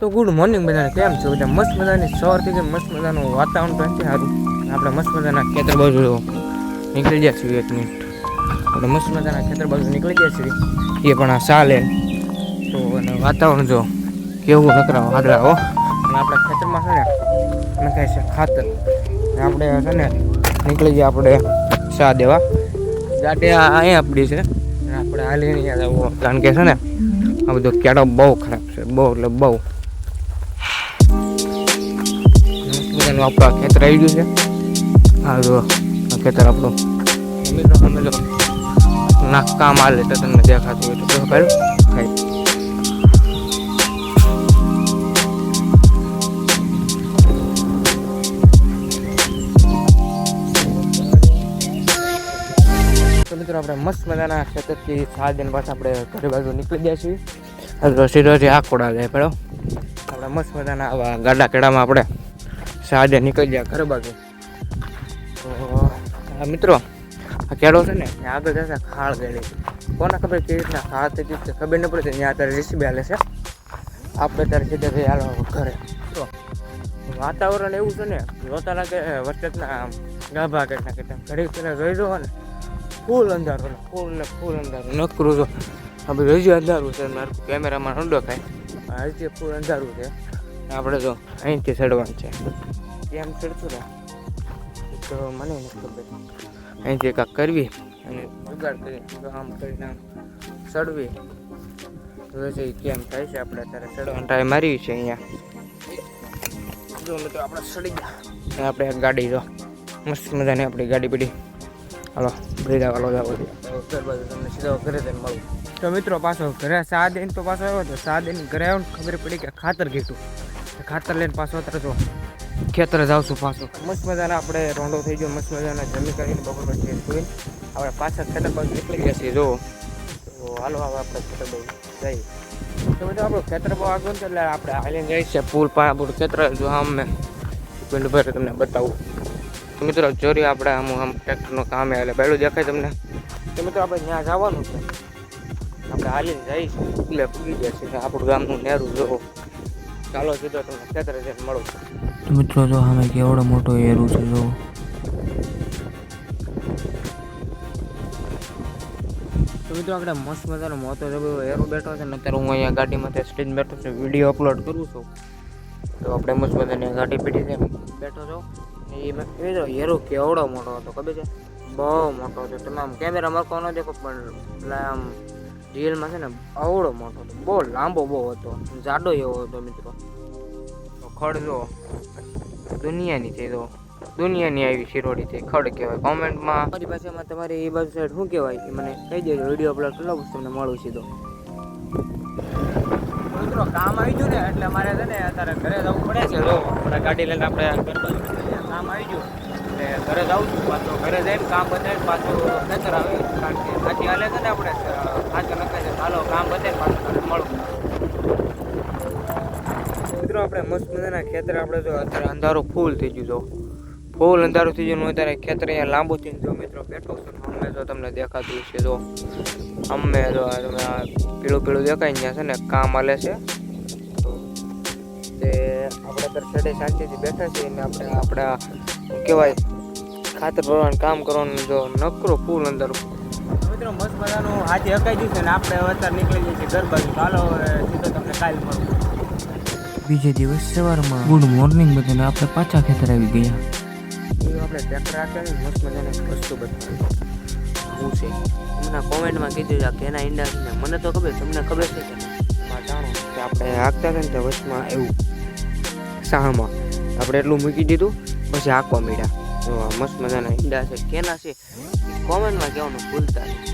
તો good morning બધાને, કેમ છો બધા? મસ્ત મજાની સવારથી કે મસ્ત મજાનું વાતાવરણ પણ છે સારું. આપણે મસ્ત મજાના ખેતર બાજુ નીકળી ગયા છીએ એક મિનિટ. આપણે મસ્ત મજાના ખેતર બાજુ નીકળી ગયા છીએ. એ પણ આ ચાલે તો અને વાતાવરણ જો કેવું નકરા વાદળા હો. અને આપણા ખેતરમાં છે ને નખાય છે ખાતર. આપણે છે ને નીકળી ગયા આપણે ચા દેવા. આ અહીંયા આપણી છે. આપણે હાલી નહીં કારણ કે છે ને, આ બધો કેળો બહુ ખરાબ છે, બહુ એટલે બહુ. મસ્ત આપણા ખેતર આવી ગયું છે. હા જો ખેતર આપણું. મિત્રો અમે જો ના કામ હાલે તો તમને દેખાતું હોય તો પહેલું ખાઈ. મિત્રો આપણે મસ્ત મજાના ખેતરથી સાત દિન પાછા આપણે ઘરે બાજુ નીકળી ગયા છીએ. સીધો આ કોડા જાય પેલો આપણે મસ્ત મજાના આવા ગાડા કેડામાં આપણે સાજે નીકળી ગયા ઘર બાજુ. તો મિત્રો, આ કેળો છે ને, ત્યાં આગળ જશે ખાળ ગયેલી કોને ખબર કેવી રીતના ખાળ થઈ ગઈ ખબર ન પડે ત્યાં અત્યારે રેસીપી હાલે છે. આપણે ત્યારે સીધા જઈ હાલો ઘરે. તો વાતાવરણ એવું છે ને, જોતા લાગે વરસાદના ગાભા કરી નાખે તેમ ઘડી પેલા રહી રહ્યો ને, ફૂલ અંધારું ફૂલ ને ફૂલ અંધારું. નકરું જો આપણે રજુ અંધારું છે, મારું કેમેરામાં ઊંડો ખાય હજી ફૂલ અંધારું છે. આપણે જો અહીંથી ચડવાનું છે. કેમ ચડતું રહે. તો મને નથી ખબર. અહીંથી કાંક કરવી. અને જુગાડ કરી આમ કરીને આમ ચડવી. તો કેમ થાય છે આપણે અત્યારે ચડવાનું? ટ્રાય મારી છે અહીંયા. જો મિત્રો આપણે ચડી ગયા. અને આપણે ગાડી જો. મસ્ત મજાની આપણી ગાડી પડી. હાલો બ્રેજા વાલો જાવ તમને સીધો ઘરે જઈને મળું. તો મિત્રો પાછો ઘરે સા દિન તો પાછો આવ્યો તો સા દિન ઘરે આવ્યો ને ખબર પડી કે ખાતર ઘીટું. ખાતર લઈને પાછો અત્યારે જો. ખેતરે જાઉં છું પાછો. મસ્ત મજાના આપણે રોંડો થઈ ગયો, મસ્ત મજાના જમી કરીને બપોર પછી સુઈ આપણે પાછા ખેતર બાજુ નીકળી ગયા છીએ, જો. હાલો, હવે આપણે ખેતર બાજુ જઈએ. તો બધું આપણું ખેતર બહુ આગળ છે, એટલે આપણે હાલીને જઈએ છીએ. પુલ પા આપણું ખેતર જો આમ પિંડભાઈ તમને બતાવું. તો મિત્રો ચોરી આપણે આમ આમ ટ્રેક્ટરનું કામ એટલે પહેલું દેખાય તમને? તો મિત્રો, આપણે ત્યાં જવાનું છે. આપણે હાલીને જઈશું એટલે પૂગી ગયા છે, આપણું ગામનું નેરું જોવો ચાલો, સીધો તમને ખેતરે જઈને મળું. તો મિત્રો, જો સામે કેવડો મોટો એરું છે, જો. તો મિત્રો, આપણે મસ્ત મજાનો મોટો એરો બેઠો છે ને, અત્યારે હું અહીંયા ગાડીમાં ત્યાં સ્ટેજ બેઠો છું, વીડિયો અપલોડ કરું છું. તો આપણે મસ્ત મજાની ગાડી પીડી છે, બેઠો છો. એ મિત્રો એરો કેવડો મોટો હતો, ખબર છે? બહુ મોટો હતો તમે આમ કેમેરા મરકો ન દેખો, પણ એટલે આમ રિયલમાં છે ને આવડો મોટો હતો, બહુ લાંબો બહુ હતો, જાડો એવો હતો, મિત્રો. તો ખડ જો દુનિયાની છે તો. દુનિયાની આવી શિરોડી છે. ખડ કહેવાય. કોમેન્ટમાં મારી ભાષામાં તમારી એ બાજુ સાઈડ શું કહેવાય? કે મને કહી દેજો. વીડિયો અપલોડ કરાવું તમને મળું સીધો. મિત્રો કામ આવી ગયું ને એટલે મારે છે ને અત્યારે ઘરે જવું પડે છે. જો આપણે ગાડી લઈને આપણે. કામ આવી ગયું. એટલે ઘરે જવું છું. પાછું ઘરે જઈને કામ બતાવીને પાછું ખેતર આવે. કારણ કે સાચી હાલે છે ને આપણે સાચો નખાય છે. હાલો કામ બતાવીને પાછું મળું. મિત્રો, આપણે મસ્ત મજાના ખેતર આપણે જો અત્યારે અંધારું ફૂલ થઈ ગયું જો. ફૂલ અંધારું થઈ ગયું અત્યારે ખેતર અહીંયા લાંબુ થઈને જો મિત્રો, બેઠો છું અમે જો તમને દેખાતું છે જો. અમે જો તમે પીળું પીળું દેખાય ત્યાં છે ને કામ હાલે છે. તો આપણે અત્યારે છેડે શાંતિથી બેઠા છીએ ને આપણે આપણા કહેવાય, ખાતર ભરવાનું કામ કરવાનું જો નકરો ફૂલ અંદર મિત્રો, મસ્ત મજાનું આજે હકાઈ ગયું છે ને આપણે અત્યારે નીકળી જઈએ છીએ ઘર બાજુ. ચાલો સીધો તમને કાલ મળું. બીજે દિવસ સવારમાં ગુડ મોર્નિંગ બધાને. આપણે પાછા ખેતર આવી ગયા. આપણે ટ્રેક્ટર રાખીને મસ્ત મજાને વસ્તુ બતાવી. હું છે. તમને કોમેન્ટમાં કીધું કે એના ઈંડા છે ને મને તો ખબર તમને ખબર છે કે જાણો કે આપણે હાંકતા હતા ને તે વચમાં એવું સાહમાં આપણે એટલું મૂકી દીધું પછી હાંકવા મળ્યા મસ્ત મજાના ઈંડા છે. કેના છે? કોમેન્ટમાં કહેવાનું ભૂલતા નહીં.